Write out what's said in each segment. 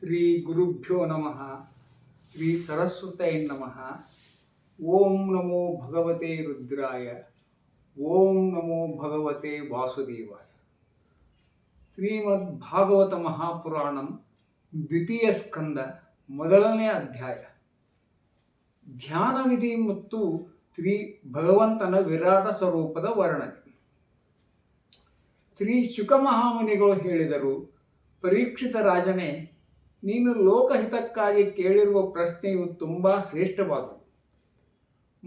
ಶ್ರೀ ಗುರುಭ್ಯೋ ನಮಃ ಶ್ರೀ ಸರಸ್ವತೈ ನಮಃ ಓಂ ನಮೋ ಭಗವತೆ ರುದ್ರಾಯ ಓಂ ನಮೋ ಭಗವತೆ ವಾಸುದೇವಾಯ ಶ್ರೀಮದ್ ಭಾಗವತ ಮಹಾಪುರಾಣಂ ದ್ವಿತೀಯ ಸ್ಕಂದ ಮೊದಲನೇ ಅಧ್ಯಾಯ। ಧ್ಯಾನವಿಧಿ ಮತ್ತು ಶ್ರೀ ಭಗವಂತನ ವಿರಾಟ ಸ್ವರೂಪದ ವರ್ಣನೆ। ಶ್ರೀ ಶುಕಮಹಾಮುನಿಗಳು ಹೇಳಿದರು, ಪರೀಕ್ಷಿತ ರಾಜನೇ ನೀನು ಲೋಕಹಿತಕ್ಕಾಗಿ ಕೇಳಿರುವ ಪ್ರಶ್ನೆಯು ತುಂಬ ಶ್ರೇಷ್ಠವಾದುದು.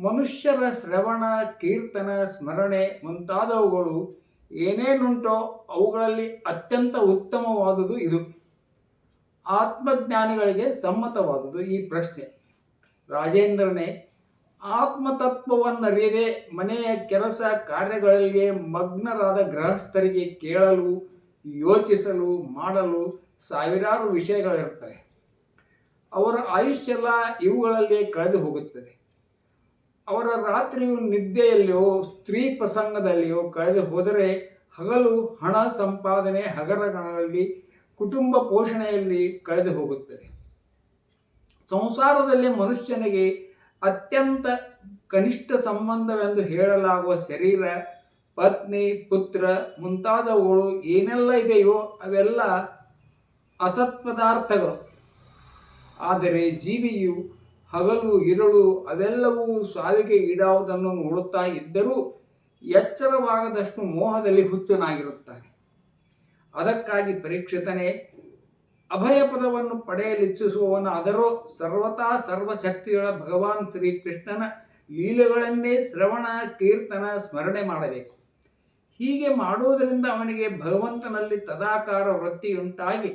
ಮನುಷ್ಯರ ಶ್ರವಣ, ಕೀರ್ತನ, ಸ್ಮರಣೆ ಮುಂತಾದವುಗಳು ಏನೇನುಂಟೋ ಅವುಗಳಲ್ಲಿ ಅತ್ಯಂತ ಉತ್ತಮವಾದುದು ಇದು. ಆತ್ಮಜ್ಞಾನಿಗಳಿಗೆ ಸಮ್ಮತವಾದುದು ಈ ಪ್ರಶ್ನೆ. ರಾಜೇಂದ್ರನೇ, ಆತ್ಮತತ್ವವನ್ನರಿಯದೆ ಮನೆಯ ಕೆಲಸ ಕಾರ್ಯಗಳಿಗೆ ಮಗ್ನರಾದ ಗೃಹಸ್ಥರಿಗೆ ಕೇಳಲು ಯೋಚಿಸಲು, ಮಾಡಲು ಸಾವಿರಾರು ವಿಷಯಗಳಿರ್ತವೆ ಅವರ ಆಯುಷ್ಯೆಲ್ಲ ಇವುಗಳಲ್ಲಿ ಕಳೆದು ಹೋಗುತ್ತದೆ. ಅವರ ರಾತ್ರಿಯು ನಿದ್ದೆಯಲ್ಲಿಯೋ, ಸ್ತ್ರೀ ಪ್ರಸಂಗದಲ್ಲಿಯೋ ಕಳೆದು ಹೋದರೆ ಹಗಲು ಹಣ ಸಂಪಾದನೆ ಹಗರಗಳಲ್ಲಿ ಕುಟುಂಬ ಪೋಷಣೆಯಲ್ಲಿ ಕಳೆದು ಹೋಗುತ್ತದೆ. ಸಂಸಾರದಲ್ಲಿ ಮನುಷ್ಯನಿಗೆ ಅತ್ಯಂತ ಕನಿಷ್ಠ ಸಂಬಂಧವೆಂದು ಹೇಳಲಾಗುವ ಶರೀರ ಪತ್ನಿ, ಪುತ್ರ ಮುಂತಾದವುಗಳು ಏನೆಲ್ಲ ಇದೆಯೋ ಅವೆಲ್ಲ ಅಸತ್ಪದಾರ್ಥಗಳು ಆದರೆ ಜೀವಿಯು, ಹಗಲು, ಇರಳು ಅವೆಲ್ಲವೂ ಸಾವಿಗೆ ಈಡಾವುದನ್ನು ನೋಡುತ್ತಾ ಇದ್ದರೂ ಎಚ್ಚರವಾಗದಷ್ಟು ಮೋಹದಲ್ಲಿ ಹುಚ್ಚನಾಗಿರುತ್ತಾನೆ. ಅದಕ್ಕಾಗಿ ಪರೀಕ್ಷಿತನೇ ಅಭಯ ಪದವನ್ನು ಪಡೆಯಲಿಚ್ಛಿಸುವವನಾದರೂ ಸರ್ವತಾ ಸರ್ವಶಕ್ತಿಗಳ ಭಗವಾನ್ ಶ್ರೀಕೃಷ್ಣನ ಲೀಲೆಗಳನ್ನೇ ಶ್ರವಣ, ಕೀರ್ತನ, ಸ್ಮರಣೆ ಮಾಡಬೇಕು. ಹೀಗೆ ಮಾಡುವುದರಿಂದ ಅವನಿಗೆ ಭಗವಂತನಲ್ಲಿ ತದಾಕಾರ ವೃತ್ತಿಯುಂಟಾಗಿ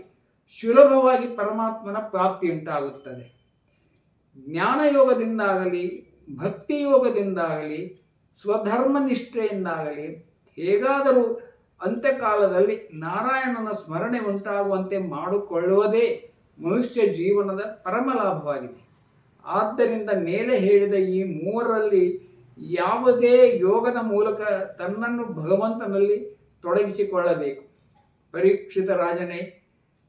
ಸುಲಭವಾಗಿ ಪರಮಾತ್ಮನ ಪ್ರಾಪ್ತಿಯುಂಟಾಗುತ್ತದೆ. ಜ್ಞಾನಯೋಗದಿಂದಾಗಲಿ, ಭಕ್ತಿಯೋಗದಿಂದಾಗಲಿ ಸ್ವಧರ್ಮ ನಿಷ್ಠೆಯಿಂದಾಗಲಿ ಹೇಗಾದರೂ ಅಂತ್ಯಕಾಲದಲ್ಲಿ ನಾರಾಯಣನ ಸ್ಮರಣೆ ಉಂಟಾಗುವಂತೆ ಮಾಡಿಕೊಳ್ಳುವುದೇ ಮನುಷ್ಯ ಜೀವನದ ಪರಮ ಲಾಭವಾಗಿದೆ. ಆದ್ದರಿಂದ ಮೇಲೆ ಹೇಳಿದ ಈ ಮೂವರಲ್ಲಿ ಯಾವುದೇ ಯೋಗದ ಮೂಲಕ ತನ್ನನ್ನು ಭಗವಂತನಲ್ಲಿ ತೊಡಗಿಸಿಕೊಳ್ಳಬೇಕು. ಪರೀಕ್ಷಿತ ರಾಜನೇ,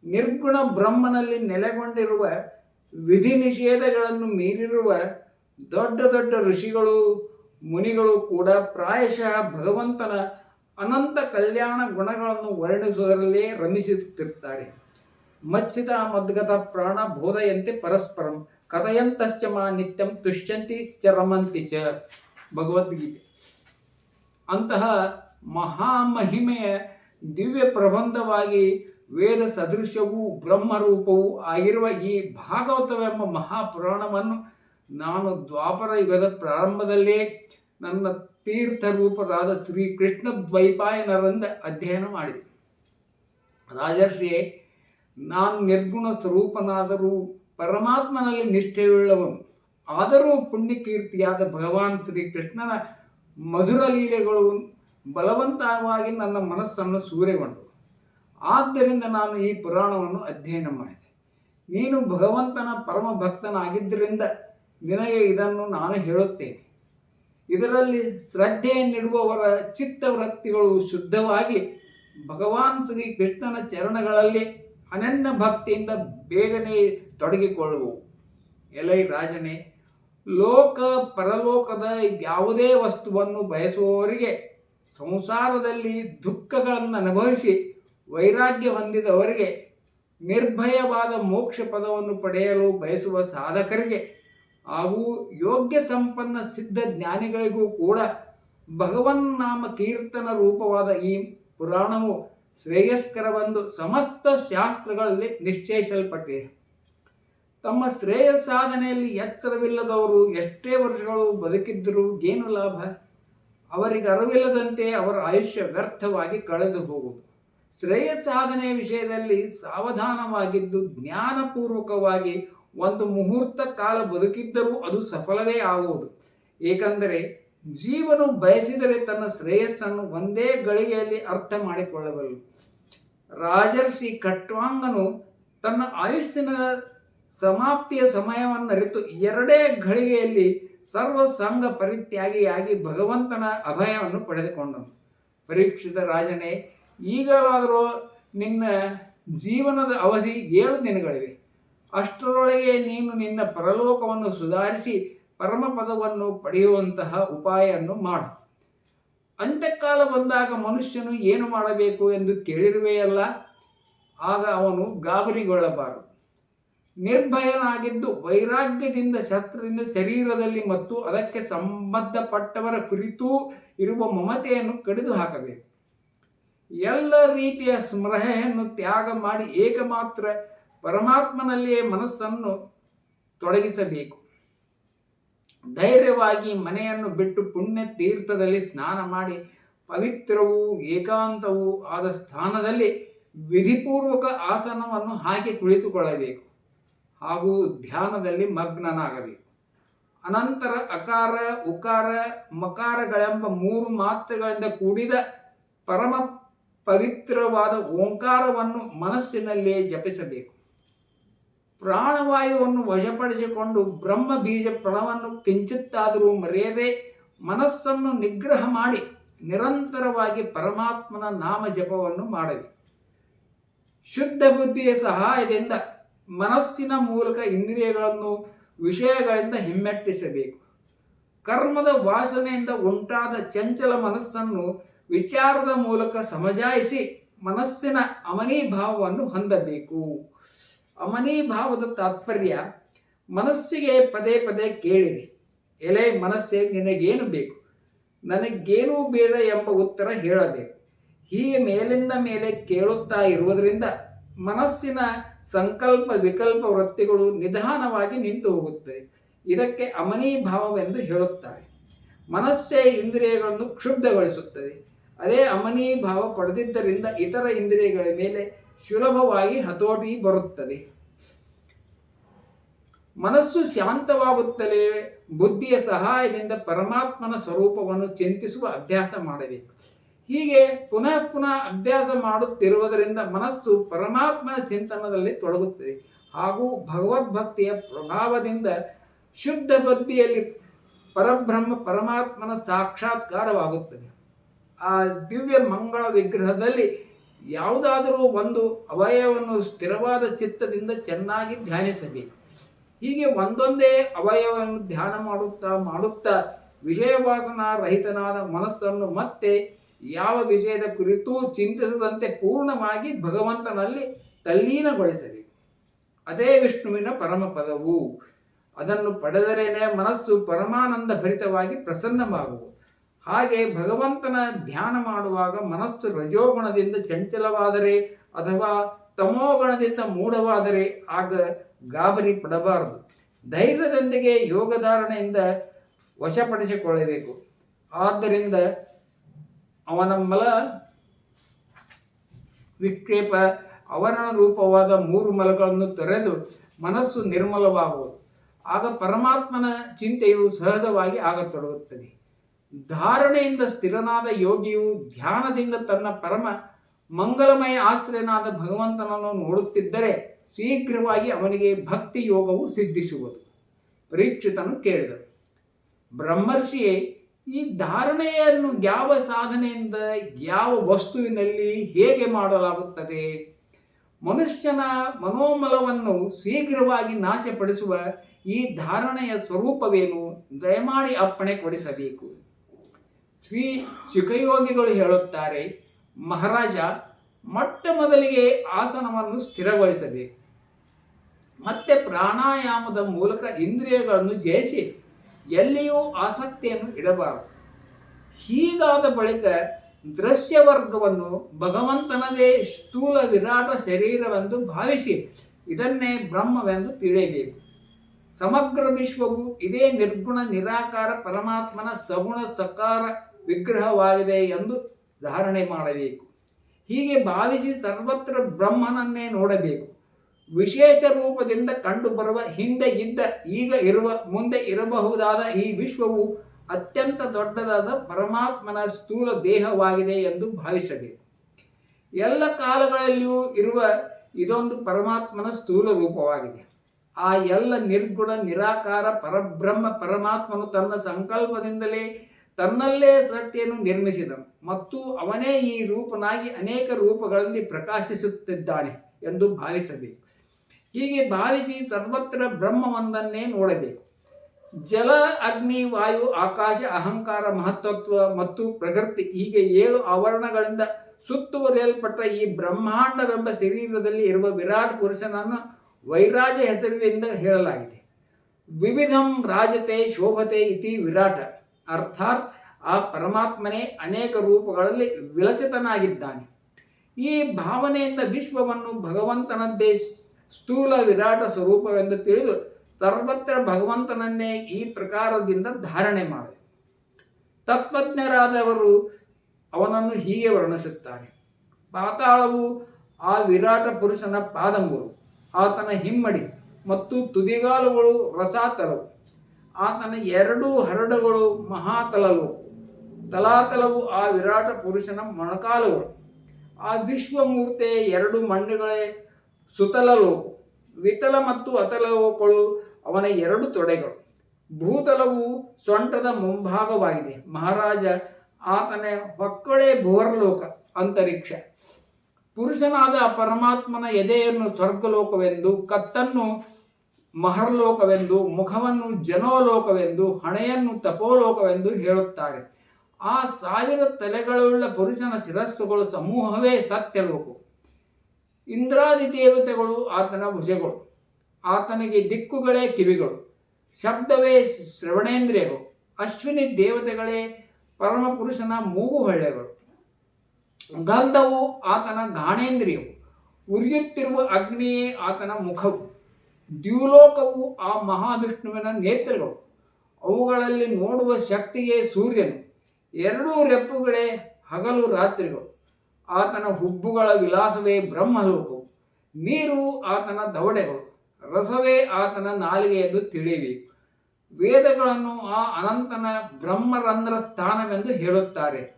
ನಿರ್ಗುಣ ಬ್ರಹ್ಮನಲ್ಲಿ ನೆಲೆಗೊಂಡಿರುವ ವಿಧಿ ನಿಷೇಧಗಳನ್ನು ಮೀರಿರುವ ದೊಡ್ಡ ದೊಡ್ಡ ಋಷಿಗಳು, ಮುನಿಗಳು ಕೂಡ ಪ್ರಾಯಶಃ ಭಗವಂತನ ಅನಂತ ಕಲ್ಯಾಣ ಗುಣಗಳನ್ನು ವರ್ಣಿಸುವುದರಲ್ಲೇ ರಮಿಸುತ್ತಿರ್ತಾರೆ ಮಚ್ಚಿತ ಮದ್ಗತ ಪ್ರಾಣ ಬೋಧಯಂತೆ ಪರಸ್ಪರಂ ಕಥಯಂತಶ್ಚ ಮಾ ನಿತ್ಯಂ ತುಷ್ಯಂತಿ ಚ ರಮಂತಿ ಚ. ಭಗವದ್ಗೀತೆ. ಅಂತಹ ಮಹಾಮಹಿಮೆಯ ದಿವ್ಯ ಪ್ರಬಂಧವಾಗಿ ವೇದ ಸದೃಶವೂ ಬ್ರಹ್ಮರೂಪವೂ ಆಗಿರುವ ಈ ಭಾಗವತವೆಂಬ ಮಹಾಪುರಾಣವನ್ನು ನಾನು ದ್ವಾಪರ ಯುಗದ ಪ್ರಾರಂಭದಲ್ಲೇ ನನ್ನ ತೀರ್ಥರೂಪರಾದ ಶ್ರೀ ಕೃಷ್ಣ ದ್ವೈಪಾಯನರಿಂದ ಅಧ್ಯಯನ ಮಾಡಿದೆ. ರಾಜರ್ಷಿ ನಾನು ನಿರ್ಗುಣ ಸ್ವರೂಪನಾದರೂ ಪರಮಾತ್ಮನಲ್ಲಿ ನಿಷ್ಠೆಯುಳ್ಳವನು. ಆದರೂ ಪುಣ್ಯಕೀರ್ತಿಯಾದ ಭಗವಾನ್ ಶ್ರೀ ಕೃಷ್ಣನ ಮಧುರ ಲೀಲೆಗಳು ಬಲವಂತವಾಗಿ ನನ್ನ ಮನಸ್ಸನ್ನು ಸೂರೆಗೊಂಡವು ಆದ್ದರಿಂದ ನಾನು ಈ ಪುರಾಣವನ್ನು ಅಧ್ಯಯನ ಮಾಡಿದೆ. ನೀನು ಭಗವಂತನ ಪರಮ ಭಕ್ತನಾಗಿದ್ದರಿಂದ ನಿನಗೆ ಇದನ್ನು ನಾನು ಹೇಳುತ್ತೇನೆ. ಇದರಲ್ಲಿ ಶ್ರದ್ಧೆಯನ್ನಿಡುವವರ ಚಿತ್ತವೃತ್ತಿಗಳು ಶುದ್ಧವಾಗಿ ಭಗವಾನ್ ಶ್ರೀ ಕೃಷ್ಣನ ಚರಣಗಳಲ್ಲಿ ಅನನ್ಯ ಭಕ್ತಿಯಿಂದ ಬೇಗನೆ ತೊಡಗಿಕೊಳ್ಳುವು. ಎಲೈ ರಾಜನೇ ಲೋಕ ಪರಲೋಕದ ಯಾವುದೇ ವಸ್ತುವನ್ನು ಬಯಸುವವರಿಗೆ ಸಂಸಾರದಲ್ಲಿ ದುಃಖಗಳನ್ನು ಅನುಭವಿಸಿ ವೈರಾಗ್ಯ ಹೊಂದಿದವರಿಗೆ ನಿರ್ಭಯವಾದ ಮೋಕ್ಷ ಪದವನ್ನು ಪಡೆಯಲು ಬಯಸುವ ಸಾಧಕರಿಗೆ ಹಾಗೂ ಯೋಗ್ಯ ಸಂಪನ್ನ ಸಿದ್ಧ ಜ್ಞಾನಿಗಳಿಗೂ ಕೂಡ ಭಗವನ್ನಾಮ ಕೀರ್ತನ ರೂಪವಾದ ಈ ಪುರಾಣವು ಶ್ರೇಯಸ್ಕರವೆಂದು ಸಮಸ್ತ ಶಾಸ್ತ್ರಗಳಲ್ಲಿ ನಿಶ್ಚಯಿಸಲ್ಪಟ್ಟಿದೆ. ತಮ್ಮ ಶ್ರೇಯ ಸಾಧನೆಯಲ್ಲಿ ಎಚ್ಚರವಿಲ್ಲದವರು ಎಷ್ಟೇ ವರ್ಷಗಳು ಬದುಕಿದ್ದರೂ ಏನು ಲಾಭ? ಅವರಿಗೆ ಅರಿವಿಲ್ಲದಂತೆ ಅವರ ಆಯುಷ್ಯ ವ್ಯರ್ಥವಾಗಿ ಕಳೆದು ಹೋಗುವುದು. ಶ್ರೇಯ ಸಾಧನೆಯ ವಿಷಯದಲ್ಲಿ ಸಾವಧಾನವಾಗಿದ್ದು ಜ್ಞಾನಪೂರ್ವಕವಾಗಿ ಒಂದು ಮುಹೂರ್ತ ಕಾಲ ಬದುಕಿದ್ದರೂ ಅದು ಸಫಲವೇ ಆಗುವುದು. ಏಕೆಂದರೆ ಜೀವನು ಬಯಸಿದರೆ ತನ್ನ ಶ್ರೇಯಸ್ಸನ್ನು ಒಂದೇ ಗಳಿಗೆಯಲ್ಲಿ ಅರ್ಥ ಮಾಡಿಕೊಳ್ಳಬಲ್ಲ ರಾಜರ್ಷಿ ಕಟ್ವಾಂಗನು ತನ್ನ ಆಯುಷ್ಯನ ಸಮಾಪ್ತಿಯ ಸಮಯವನ್ನು ಅರಿತು ಎರಡೇ ಘಳಿಗೆಯಲ್ಲಿ ಸರ್ವ ಸಂಘ ಪರಿತ್ಯಾಗಿಯಾಗಿ ಭಗವಂತನ ಅಭಯವನ್ನು ಪಡೆದುಕೊಂಡನು. ಪರೀಕ್ಷಿತ ರಾಜನೇ, ಈಗಲಾದರೂ ನಿನ್ನ ಜೀವನದ ಅವಧಿ ಏಳು ದಿನಗಳಿವೆ. ಅಷ್ಟರೊಳಗೆ ನೀನು ನಿನ್ನ ಪರಲೋಕವನ್ನು ಸುಧಾರಿಸಿ ಪರಮಪದವನ್ನು ಪಡೆಯುವಂತಹ ಉಪಾಯವನ್ನು ಮಾಡು. ಅಂತ್ಯಕಾಲ ಬಂದಾಗ ಮನುಷ್ಯನು ಏನು ಮಾಡಬೇಕು ಎಂದು ಕೇಳಿರುವೆಯಲ್ಲ? ಆಗ ಅವನು ಗಾಬರಿಗೊಳ್ಳಬಾರದು ನಿರ್ಭಯನಾಗಿದ್ದು ವೈರಾಗ್ಯದಿಂದ ಶಸ್ತ್ರದಿಂದ ಶರೀರದಲ್ಲಿ ಮತ್ತು ಅದಕ್ಕೆ ಸಂಬಂಧಪಟ್ಟವರ ಕುರಿತು ಇರುವ ಮಮತೆಯನ್ನು ಕಡಿದು ಹಾಕಬೇಕು ಎಲ್ಲ ರೀತಿಯ ಸ್ಮೃಹೆಯನ್ನು ತ್ಯಾಗ ಮಾಡಿ ಏಕಮಾತ್ರ ಪರಮಾತ್ಮನಲ್ಲಿಯೇ ಮನಸ್ಸನ್ನು ತೊಡಗಿಸಬೇಕು. ಧೈರ್ಯವಾಗಿ ಮನೆಯನ್ನು ಬಿಟ್ಟು ಪುಣ್ಯ ತೀರ್ಥದಲ್ಲಿ ಸ್ನಾನ ಮಾಡಿ ಪವಿತ್ರವೂ ಏಕಾಂತವೂ ಆದ ಸ್ಥಾನದಲ್ಲಿ ವಿಧಿಪೂರ್ವಕ ಆಸನವನ್ನು ಹಾಕಿ ಕುಳಿತುಕೊಳ್ಳಬೇಕು. ಹಾಗೂ ಧ್ಯಾನದಲ್ಲಿ ಮಗ್ನನಾಗಬೇಕು ಅನಂತರ ಅಕಾರ, ಉಕಾರ, ಮಕಾರಗಳೆಂಬ ಮೂರು ಮಾತ್ರೆಗಳಿಂದ ಕೂಡಿದ ಪರಮ ಪವಿತ್ರವಾದ ಓಂಕಾರವನ್ನು ಮನಸ್ಸಿನಲ್ಲೇ ಜಪಿಸಬೇಕು. ಪ್ರಾಣವಾಯುವನ್ನು ವಶಪಡಿಸಿಕೊಂಡು ಬ್ರಹ್ಮ ಬೀಜ ಪ್ರಣವನ್ನು ಕಿಂಚಿತ್ತಾದರೂ ಮರೆಯದೆ ಮನಸ್ಸನ್ನು ನಿಗ್ರಹ ಮಾಡಿ ನಿರಂತರವಾಗಿ ಪರಮಾತ್ಮನ ನಾಮ ಜಪವನ್ನು ಮಾಡಲಿ. ಶುದ್ಧ ಬುದ್ಧಿಯ ಸಹಾಯದಿಂದ ಮನಸ್ಸಿನ ಮೂಲಕ ಇಂದ್ರಿಯಗಳನ್ನು, ವಿಷಯಗಳಿಂದ ಹಿಮ್ಮೆಟ್ಟಿಸಬೇಕು. ಕರ್ಮದ ವಾಸನೆಯಿಂದ ಉಂಟಾದ ಚಂಚಲ ಮನಸ್ಸನ್ನು ವಿಚಾರದ ಮೂಲಕ ಸಮಜಾಯಿಸಿ ಮನಸ್ಸಿನ ಅಮನೀಭಾವವನ್ನು ಹೊಂದಬೇಕು. ಅಮನೀಭಾವದ ತಾತ್ಪರ್ಯ, ಮನಸ್ಸಿಗೆ ಪದೇ ಪದೇ ಕೇಳಿರಿ. ಎಲೆ ಮನಸ್ಸೇ ನಿನಗೇನು ಬೇಕು? ನನಗೇನೂ ಬೇಡ ಎಂಬ ಉತ್ತರ ಹೇಳಬೇಕು ಹೀಗೆ ಮೇಲಿಂದ ಮೇಲೆ ಕೇಳುತ್ತಾ ಇರುವುದರಿಂದ ಮನಸ್ಸಿನ ಸಂಕಲ್ಪ ವಿಕಲ್ಪ ವೃತ್ತಿಗಳು ನಿಧಾನವಾಗಿ ನಿಂತು ಹೋಗುತ್ತದೆ ಇದಕ್ಕೆ ಅಮನೀಭಾವವೆಂದು ಹೇಳುತ್ತಾರೆ. ಮನಸ್ಸೇ ಇಂದ್ರಿಯಗಳನ್ನು ಕ್ಷುಬ್ಧಗೊಳಿಸುತ್ತದೆ. ಅದೇ ಅಮನೀಭಾವ ಪಡೆದಿದ್ದರಿಂದ ಇತರ ಇಂದ್ರಿಯಗಳ ಮೇಲೆ ಸುಲಭವಾಗಿ ಹತೋಟಿ ಬರುತ್ತದೆ. ಮನಸ್ಸು ಶಾಂತವಾಗುತ್ತಲೇ ಬುದ್ಧಿಯ ಸಹಾಯದಿಂದ ಪರಮಾತ್ಮನ ಸ್ವರೂಪವನ್ನು ಚಿಂತಿಸುವ ಅಭ್ಯಾಸ ಮಾಡಬೇಕು. ಹೀಗೆ ಪುನಃ ಪುನಃ ಅಭ್ಯಾಸ ಮಾಡುತ್ತಿರುವುದರಿಂದ ಮನಸ್ಸು ಪರಮಾತ್ಮನ ಚಿಂತನದಲ್ಲಿ ತೊಡಗುತ್ತದೆ. ಹಾಗೂ ಭಗವದ್ಭಕ್ತಿಯ ಪ್ರಭಾವದಿಂದ ಶುದ್ಧ ಬುದ್ಧಿಯಲ್ಲಿ ಪರಬ್ರಹ್ಮ ಪರಮಾತ್ಮನ ಸಾಕ್ಷಾತ್ಕಾರವಾಗುತ್ತದೆ. ಆ ದಿವ್ಯ ಮಂಗಳ ವಿಗ್ರಹದಲ್ಲಿ ಯಾವುದಾದರೂ ಒಂದು ಅವಯವವನ್ನು ಸ್ಥಿರವಾದ ಚಿತ್ತದಿಂದ ಚೆನ್ನಾಗಿ ಧ್ಯಾನಿಸಬೇಕು. ಹೀಗೆ ಒಂದೊಂದೇ ಅವಯವವನ್ನು ಧ್ಯಾನ ಮಾಡುತ್ತಾ ಮಾಡುತ್ತಾ ವಿಷಯವಾಸನ ರಹಿತನಾದ ಮನಸ್ಸನ್ನು ಮತ್ತೆ ಯಾವ ವಿಷಯದ ಕುರಿತು ಚಿಂತಿಸದಂತೆ ಪೂರ್ಣವಾಗಿ ಭಗವಂತನಲ್ಲಿ ತಲ್ಲೀನಗೊಳಿಸಬೇಕು. ಅದೇ ವಿಷ್ಣುವಿನ ಪರಮ ಪದವು ಅದನ್ನು ಪಡೆದರೇನೆ ಮನಸ್ಸು ಪರಮಾನಂದ ಭರಿತವಾಗಿ ಪ್ರಸನ್ನವಾಗುವುದು. ಹಾಗೆ ಭಗವಂತನ ಧ್ಯಾನ ಮಾಡುವಾಗ ಮನಸ್ಸು ರಜೋಗುಣದಿಂದ ಚಂಚಲವಾದರೆ ಅಥವಾ ತಮೋಗುಣದಿಂದ ಮೂಢವಾದರೆ ಆಗ ಗಾಬರಿ ಪಡಬಾರದು. ಧೈರ್ಯದೊಂದಿಗೆ ಯೋಗಧಾರಣೆಯಿಂದ ವಶಪಡಿಸಿಕೊಳ್ಳಬೇಕು. ಆದ್ದರಿಂದ ಅವನ ಮಲ ವಿಕ್ಷೇಪ, ಅವನ ರೂಪವಾದ ಮೂರು ಮಲಗಳನ್ನು ತೊರೆದು ಮನಸ್ಸು ನಿರ್ಮಲವಾಗುವುದು. ಆಗ ಪರಮಾತ್ಮನ ಚಿಂತೆಯು ಸಹಜವಾಗಿ ಆಗತೊಡಗುತ್ತದೆ. ಧಾರಣೆಯಿಂದ ಸ್ಥಿರನಾದ ಯೋಗಿಯು ಧ್ಯಾನದಿಂದ ತನ್ನ ಪರಮ ಮಂಗಲಮಯ ಆಶ್ರಯನಾದ ಭಗವಂತನನ್ನು ನೋಡುತ್ತಿದ್ದರೆ ಶೀಘ್ರವಾಗಿ ಅವನಿಗೆ ಭಕ್ತಿ ಯೋಗವು ಸಿದ್ಧಿಸುವುದು. ಪರೀಕ್ಷಿತನು ಕೇಳಿದರು ಬ್ರಹ್ಮರ್ಷಿಯೇ ಈ ಧಾರಣೆಯನ್ನು ಯಾವ ಸಾಧನೆಯಿಂದ, ಯಾವ ವಸ್ತುವಿನಲ್ಲಿ ಹೇಗೆ ಮಾಡಲಾಗುತ್ತದೆ? ಮನುಷ್ಯನ ಮನೋಮಲವನ್ನು ಶೀಘ್ರವಾಗಿ ನಾಶಪಡಿಸುವ ಈ ಧಾರಣೆಯ ಸ್ವರೂಪವೇನು? ದಯಮಾಡಿ ಅಪ್ಪಣೆ ಕೊಡಿಸಬೇಕು. ಶ್ರೀ ಸುಖಯೋಗಿಗಳು ಹೇಳುತ್ತಾರೆ, ಮಹಾರಾಜ, ಮೊಟ್ಟ ಮೊದಲಿಗೆ ಆಸನವನ್ನು ಸ್ಥಿರಗೊಳಿಸಬೇಕು. ಮತ್ತೆ ಪ್ರಾಣಾಯಾಮದ ಮೂಲಕ ಇಂದ್ರಿಯಗಳನ್ನು ಜಯಿಸಿ ಎಲ್ಲಿಯೂ ಆಸಕ್ತಿಯನ್ನು ಇಡಬಾರದು. ಹೀಗಾದ ಬಳಿಕ ದೃಶ್ಯವರ್ಗವನ್ನು ಭಗವಂತನದೇ ಸ್ಥೂಲ ವಿರಾಟ ಶರೀರವೆಂದು ಭಾವಿಸಿ ಇದನ್ನೇ ಬ್ರಹ್ಮವೆಂದು ತಿಳಿಯಬೇಕು. ಸಮಗ್ರ ವಿಶ್ವವು ಇದೇ ನಿರ್ಗುಣ ನಿರಾಕಾರ ಪರಮಾತ್ಮನ ಸಗುಣ ಸಕಾರ ವಿಗ್ರಹವಾಗಿದೆ ಎಂದು ಧಾರಣೆ ಮಾಡಬೇಕು. ಹೀಗೆ ಭಾವಿಸಿ ಸರ್ವತ್ರ ಬ್ರಹ್ಮನನ್ನೇ ನೋಡಬೇಕು. ವಿಶೇಷ ರೂಪದಿಂದ ಕಂಡುಬರುವ ಹಿಂದೆ ಇದ್ದ, ಈಗ ಇರುವ, ಮುಂದೆ ಇರಬಹುದಾದ ಈ ವಿಶ್ವವು ಅತ್ಯಂತ ದೊಡ್ಡದಾದ ಪರಮಾತ್ಮನ ಸ್ಥೂಲ ದೇಹವಾಗಿದೆ ಎಂದು ಭಾವಿಸಬೇಕು. ಎಲ್ಲ ಕಾಲಗಳಲ್ಲಿಯೂ ಇರುವ ಇದೊಂದು ಪರಮಾತ್ಮನ ಸ್ಥೂಲ ರೂಪವಾಗಿದೆ. ಆ ಎಲ್ಲ ನಿರ್ಗುಣ, ನಿರಾಕಾರ, ಪರಬ್ರಹ್ಮ ಪರಮಾತ್ಮನು ತನ್ನ ಸಂಕಲ್ಪದಿಂದಲೇ ತನ್ನಲ್ಲೇ ಸೃಷ್ಟಿಯನ್ನು ನಿರ್ಮಿಸಿದನು. ಮತ್ತು ಅವನೇ ಈ ರೂಪನಾಗಿ ಅನೇಕ ರೂಪಗಳಲ್ಲಿ ಪ್ರಕಾಶಿಸುತ್ತಿದ್ದಾನೆ ಎಂದು ಭಾವಿಸಬೇಕು. ಹೀಗೆ ಭಾವಿಸಿ ಸರ್ವತ್ರ ಬ್ರಹ್ಮವೊಂದನ್ನೇ ನೋಡಬೇಕು. ಜಲ, ಅಗ್ನಿ, ವಾಯು, ಆಕಾಶ, ಅಹಂಕಾರ, ಮಹತ್ವತ್ವ ಮತ್ತು ಪ್ರಕೃತಿ ಹೀಗೆ ಏಳು ಆವರಣಗಳಿಂದ ಸುತ್ತುವರಿಯಲ್ಪಟ್ಟ ಈ ಬ್ರಹ್ಮಾಂಡವೆಂಬ ಶರೀರದಲ್ಲಿ ಇರುವ ವಿರಾಟ್ ಪುರುಷನನ್ನು ವೈರಾಜ ಹೆಸರಿನಿಂದ ಹೇಳಲಾಗಿದೆ. ವಿವಿಧಂ ರಾಜತೆ ಶೋಭತೆ ಇತಿ ವಿರಾಟ. ಅರ್ಥಾತ್ ಆ ಪರಮಾತ್ಮನೇ ಅನೇಕ ರೂಪಗಳಲ್ಲಿ ವಿಲಸಿತನಾಗಿದ್ದಾನೆ. ಈ ಭಾವನೆಯಿಂದ ವಿಶ್ವವನ್ನು ಭಗವಂತನದ್ದೇ ಸ್ಥೂಲ ವಿರಾಟ ಸ್ವರೂಪವೆಂದು ತಿಳಿದು ಸರ್ವತ್ರ ಭಗವಂತನನ್ನೇ ಈ ಪ್ರಕಾರದಿಂದ ಧಾರಣೆ ಮಾಡಿದೆ. ತತ್ವಜ್ಞರಾದವರು ಅವನನ್ನು ಹೀಗೆ ವರ್ಣಿಸುತ್ತಾರೆ. ಪಾತಾಳವು ಆ ವಿರಾಟ ಪುರುಷನ ಪಾದಂಬರು. ಆತನ ಹಿಮ್ಮಡಿ ಮತ್ತು ತುದಿಗಾಲುಗಳು ರಸಾತಲವು ಆತನ ಎರಡೂ ಹರಡುಗಳು ಮಹಾತಲವು ತಲಾತಲವು ಆ ವಿರಾಟ ಪುರುಷನ ಮೊಣಕಾಲುಗಳು. ಆ ವಿಶ್ವಮೂರ್ತಿಯ ಎರಡು ಮಂಡಿಗಳೇ ಸುತಲಲೋಕು ವಿತಲ ಮತ್ತು ಅತಲೋಕಗಳು ಅವನ ಎರಡು ತೊಡೆಗಳು. ಭೂತಲವು ಸೊಂಟದ ಮುಂಭಾಗವಾಗಿದೆ. ಮಹಾರಾಜ, ಆತನ ಹೊಕ್ಕಳೆ ಲೋಕ ಅಂತರಿಕ್ಷ. ಪುರುಷನಾದ ಪರಮಾತ್ಮನ ಎದೆಯನ್ನು ಸ್ವರ್ಗಲೋಕವೆಂದು, ಕತ್ತನ್ನು ಮಹರ್ಲೋಕವೆಂದು, ಮುಖವನ್ನು ಜನೋಲೋಕವೆಂದು, ಹಣೆಯನ್ನು ತಪೋಲೋಕವೆಂದು ಹೇಳುತ್ತಾರೆ. ಆ ಸಾವಿರ ತಲೆಗಳುಳ್ಳ ಪುರುಷನ ಶಿರಸ್ಸುಗಳು ಸಮೂಹವೇ ಸತ್ಯಲೋಕ. ಇಂದ್ರಾದಿ ದೇವತೆಗಳು ಆತನ ಭುಜಗಳು, ಆತನಿಗೆ ದಿಕ್ಕುಗಳೇ ಕಿವಿಗಳು, ಶಬ್ದವೇ ಶ್ರವಣೇಂದ್ರಿಯಗಳು, ಅಶ್ವಿನಿ ದೇವತೆಗಳೇ ಪರಮಪುರುಷನ ಮೂಗು ಹೊಳ್ಳೆಗಳು ಗಂಧವು ಆತನ ಘಾಣೇಂದ್ರಿಯವು, ಉರಿಯುತ್ತಿರುವ ಅಗ್ನಿಯೇ ಆತನ ಮುಖವು, ದ್ಯುಲೋಕವು ಆ ಮಹಾವಿಷ್ಣುವಿನ ನೇತ್ರಗಳು, ಅವುಗಳಲ್ಲಿ ನೋಡುವ ಶಕ್ತಿಯೇ ಸೂರ್ಯನು, ಎರಡೂ ರೆಪ್ಪುಗಳೇ ಹಗಲು ರಾತ್ರಿಗಳು. ಆತನ ಹುಬ್ಬುಗಳ ವಿಲಾಸವೇ ಬ್ರಹ್ಮಲೋಕವು. ನೀರು ಆತನ ದವಡೆಗಳು, ರಸವೇ ಆತನ ನಾಲಿಗೆ ಎಂದು ತಿಳಿಯಿರಿ. ವೇದಗಳನ್ನು ಆ ಅನಂತನ ಬ್ರಹ್ಮರಂಧ್ರ ಸ್ಥಾನವೆಂದು ಹೇಳುತ್ತಾರೆ.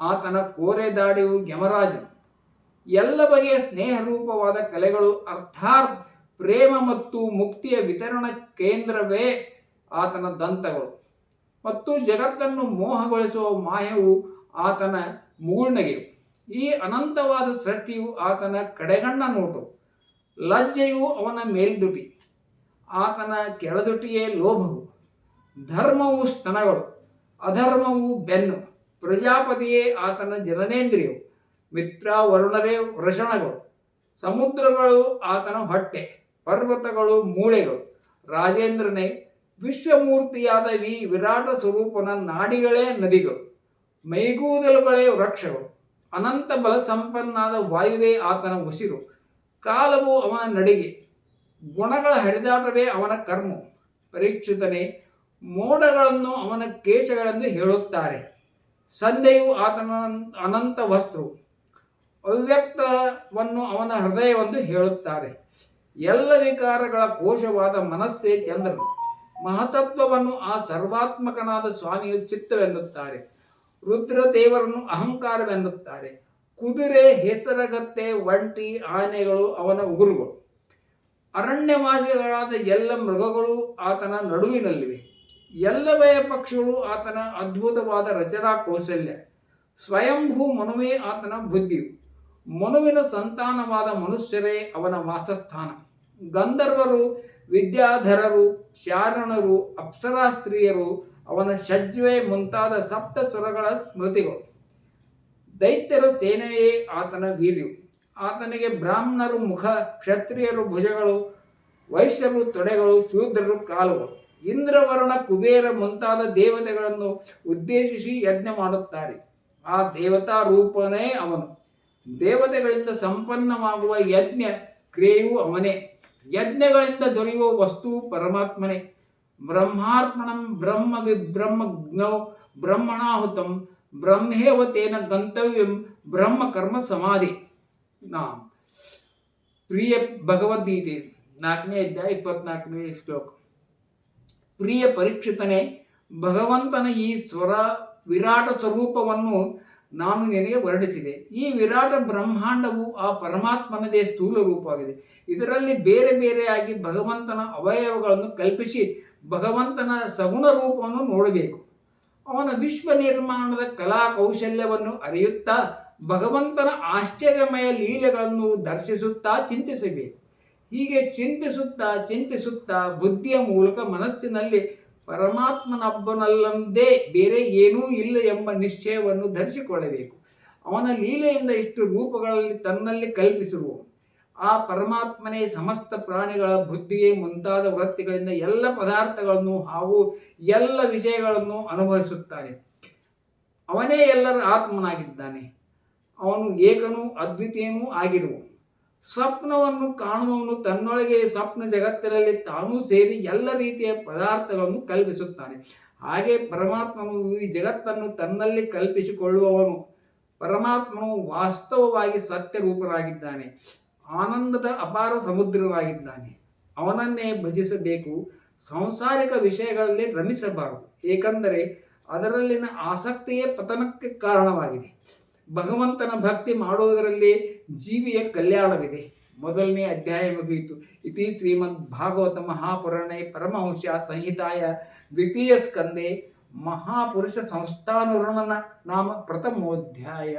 ಆತನ ಕೋರೆ ದಾಡಿಯು ಯಮರಾಜನು. ಎಲ್ಲ ಬಗೆಯ ಸ್ನೇಹರೂಪವಾದ ಕಲೆಗಳು ಅರ್ಥಾತ್ ಪ್ರೇಮ ಮತ್ತು ಮುಕ್ತಿಯ ವಿತರಣಾ ಕೇಂದ್ರವೇ ಆತನ ದಂತಗಳು. ಮತ್ತು ಜಗತ್ತನ್ನು ಮೋಹಗೊಳಿಸುವ ಮಾಯವು ಆತನ ಮುಗುಳ್ನಗೆಯು ಈ ಅನಂತವಾದ ಸೃಷ್ಟಿಯು ಆತನ ಕಡೆಗಣ್ಣ ನೋಟು, ಲಜ್ಜೆಯು ಅವನ ಮೇಲ್ದುಟಿ, ಆತನ ಕೆಳದುಟಿಯೇ ಲೋಭವು, ಧರ್ಮವು ಸ್ತನಗಳು, ಅಧರ್ಮವು ಬೆನ್ನು, ಪ್ರಜಾಪತಿಯೇ ಆತನ ಜನನೇಂದ್ರಿಯವು ಮಿತ್ರ ವರುಣರೇ ವೃಷಣಗಳು, ಸಮುದ್ರಗಳು ಆತನ ಹೊಟ್ಟೆ, ಪರ್ವತಗಳು ಮೂಳೆಗಳು, ರಾಜೇಂದ್ರನೇ, ವಿಶ್ವಮೂರ್ತಿಯಾದ ವಿ ವಿರಾಟ ಸ್ವರೂಪನ ನಾಡಿಗಳೇ ನದಿಗಳು, ಮೈಗೂದಲುಗಳೇ ವೃಕ್ಷಗಳು ಅನಂತ ಬಲ ಸಂಪನ್ನಾದ ವಾಯುವೇ ಆತನ ಉಸಿರು. ಕಾಲವು ಅವನ ನಡಿಗೆ, ಗುಣಗಳ ಹರಿದಾಟವೇ ಅವನ ಕರ್ಮ. ಪರೀಕ್ಷಿತನೇ, ಮೋಡಗಳನ್ನು ಅವನ ಕೇಶಗಳೆಂದು ಹೇಳುತ್ತಾರೆ. ಸಂಧೆಯು ಆತನ ಅನಂತ ವಸ್ತು. ಅವ್ಯಕ್ತವನ್ನು ಅವನ ಹೃದಯವೆಂದು ಹೇಳುತ್ತಾರೆ. ಎಲ್ಲ ವಿಕಾರಗಳ ಕೋಶವಾದ ಮನಸ್ಸೇ ಚಂದ್ರನು. ಮಹತತ್ವವನ್ನು ಆ ಸರ್ವಾತ್ಮಕನಾದ ಸ್ವಾಮಿಯು ಚಿತ್ತವೆನ್ನುತ್ತಾರೆ. ರುದ್ರದೇವರನ್ನು ಅಹಂಕಾರವೆನ್ನುತ್ತಾರೆ. ಕುದುರೆ, ಹೆಸರಗತ್ತೆ, ಒಂಟಿ, ಆನೆಗಳು ಅವನ ಉಗುರುಗಳು. ಅರಣ್ಯವಾಸಿಗಳಾದ ಎಲ್ಲ ಮೃಗಗಳು ಆತನ ನಡುವಿನಲ್ಲಿವೆ. ಎಲ್ಲವೇ ಪಕ್ಷಿಗಳು ಆತನ ಅದ್ಭುತವಾದ ರಚನಾ ಕೌಶಲ್ಯ. ಸ್ವಯಂಭೂ ಮನುವೇ ಆತನ ಬುದ್ಧಿಯು. ಮನುವಿನ ಸಂತಾನವಾದ ಮನುಷ್ಯರೇ ಅವನ ವಾಸಸ್ಥಾನ. ಗಂಧರ್ವರು, ವಿದ್ಯಾಧರರು ಶಾರಣರು ಅಪ್ಸರಾ ಸ್ತ್ರೀಯರು ಅವನ ಶಜ್ವೆ ಮುಂತಾದ ಸಪ್ತ ಸ್ವರಗಳ ಸ್ಮೃತಿಗಳು. ದೈತ್ಯರ ಸೇನೆಯೇ ಆತನ ವೀರ್ಯು. ಆತನಿಗೆ ಬ್ರಾಹ್ಮಣರು ಮುಖ, ಕ್ಷತ್ರಿಯರು ಭುಜಗಳು, ವೈಶ್ಯರು ತೊಡೆಗಳು, ಶೂದ್ರರು ಕಾಲುಗಳು. ಇಂದ್ರವರ್ಣ ಕುಬೇರ ಮುಂತಾದ ದೇವತೆಗಳನ್ನು ಉದ್ದೇಶಿಸಿ ಯಜ್ಞ ಮಾಡುತ್ತಾರೆ. ಆ ದೇವತಾ ರೂಪನೇ ಅವನು. ದೇವತೆಗಳಿಂದ ಸಂಪನ್ನವಾಗುವ ಯಜ್ಞ ಕ್ರಿಯೆಯು ಅವನೇ. ಯಜ್ಞಗಳಿಂದ ದೊರೆಯುವ ವಸ್ತು ಪರಮಾತ್ಮನೇ. ಬ್ರಹ್ಮಾರ್ಪಣಂ ಬ್ರಹ್ಮ ವಿಬ್ರಹ್ಮಜ್ಞೌ ಬ್ರಹ್ಮಣಾಹುತಂ ಬ್ರಹ್ಮೇವತೇನ ಗಂತವ್ಯಂ ಬ್ರಹ್ಮ ಕರ್ಮ ಸಮಾಧಿ. ನಾ ಪ್ರಿಯ ಭಗವದ್ಗೀತೆ ನಾಲ್ಕನೇ ಅಧ್ಯಾಯ ಇಪ್ಪತ್ನಾಲ್ಕನೇ ಶ್ಲೋಕ. ಪ್ರಿಯ ಪರೀಕ್ಷಿತನೇ, ಭಗವಂತನ ಈ ಸ್ವರ ವಿರಾಟ ಸ್ವರೂಪವನ್ನು ನಾನು ನಿನಗೆ ವರ್ಣಿಸಿದೆ. ಈ ವಿರಾಟ ಬ್ರಹ್ಮಾಂಡವು ಆ ಪರಮಾತ್ಮನದೇ ಸ್ಥೂಲ ರೂಪವಾಗಿದೆ. ಇದರಲ್ಲಿ ಬೇರೆ ಬೇರೆಯಾಗಿ ಭಗವಂತನ ಅವಯವಗಳನ್ನು ಕಲ್ಪಿಸಿ ಭಗವಂತನ ಸಗುಣ ರೂಪವನ್ನು ನೋಡಬೇಕು. ಅವನ ವಿಶ್ವ ನಿರ್ಮಾಣದ ಕಲಾ ಕೌಶಲ್ಯವನ್ನು ಅರಿಯುತ್ತಾ ಭಗವಂತನ ಆಶ್ಚರ್ಯಮಯ ಲೀಲೆಗಳನ್ನು ದರ್ಶಿಸುತ್ತಾ ಚಿಂತಿಸಬೇಕು. ಹೀಗೆ ಚಿಂತಿಸುತ್ತಾ ಚಿಂತಿಸುತ್ತಾ ಬುದ್ಧಿಯ ಮೂಲಕ ಮನಸ್ಸಿನಲ್ಲಿ ಪರಮಾತ್ಮನೊಬ್ಬನಲ್ಲಂದೇ ಬೇರೆ ಏನೂ ಇಲ್ಲ ಎಂಬ ನಿಶ್ಚಯವನ್ನು ಧರಿಸಿಕೊಳ್ಳಬೇಕು. ಅವನ ಲೀಲೆಯಿಂದ ಇಷ್ಟು ರೂಪಗಳಲ್ಲಿ ತನ್ನಲ್ಲಿ ಕಲ್ಪಿಸಿರುವು ಆ ಪರಮಾತ್ಮನೇ ಸಮಸ್ತ ಪ್ರಾಣಿಗಳ ಬುದ್ಧಿಗೆ ಮುಂತಾದ ವೃತ್ತಿಗಳಿಂದ ಎಲ್ಲ ಪದಾರ್ಥಗಳನ್ನು ಹಾಗೂ ಎಲ್ಲ ವಿಷಯಗಳನ್ನು ಅನುಭವಿಸುತ್ತಾನೆ ಅವನೇ ಎಲ್ಲರ ಆತ್ಮನಾಗಿದ್ದಾನೆ. ಅವನು ಏಕನೂ ಅದ್ವಿತೀಯನೂ ಆಗಿರುವು ಸ್ವಪ್ನವನ್ನು ಕಾಣುವವನು ತನ್ನೊಳಗೆ ಸ್ವಪ್ನ ಜಗತ್ತಿನಲ್ಲಿ ತಾನೂ ಸೇರಿ ಎಲ್ಲ ರೀತಿಯ ಪದಾರ್ಥಗಳನ್ನು ಕಲ್ಪಿಸುತ್ತಾನೆ ಹಾಗೆ ಪರಮಾತ್ಮನು ಈ ಜಗತ್ತನ್ನು ತನ್ನಲ್ಲಿ ಕಲ್ಪಿಸಿಕೊಳ್ಳುವವನು. ಪರಮಾತ್ಮನು ವಾಸ್ತವವಾಗಿ ಸತ್ಯ ರೂಪರಾಗಿದ್ದಾನೆ ಆನಂದದ ಅಪಾರ ಸಮುದ್ರವಾಗಿದ್ದಾನೆ. ಅವನನ್ನೇ ಭಜಿಸಬೇಕು. ಸಾಂಸಾರಿಕ ವಿಷಯಗಳಲ್ಲಿ ರಮಿಸಬಾರದು ಏಕೆಂದರೆ ಅದರಲ್ಲಿನ ಆಸಕ್ತಿಯೇ ಪತನಕ್ಕೆ ಕಾರಣವಾಗಿದೆ. ಭಗವಂತನ ಭಕ್ತಿ ಮಾಡುವುದರಲ್ಲಿ ಜೀವಿಯ ಕಲ್ಯಾಣವಿದೆ. ಮೊದಲನೇ ಅಧ್ಯಾಯ ಮುಗಿಯಿತು. ಇತಿ ಶ್ರೀಮದ್ ಭಾಗವತ ಮಹಾಪುರಾಣೆ ಪರಮಹಂಶ ಸಂಹಿತಾಯ ದ್ವಿತೀಯ ಸ್ಕಂದೆ ಮಹಾಪುರುಷ ಸಂಸ್ಥಾನುರಣನ ನಾಮ ಪ್ರಥಮೋಧ್ಯಾಯ.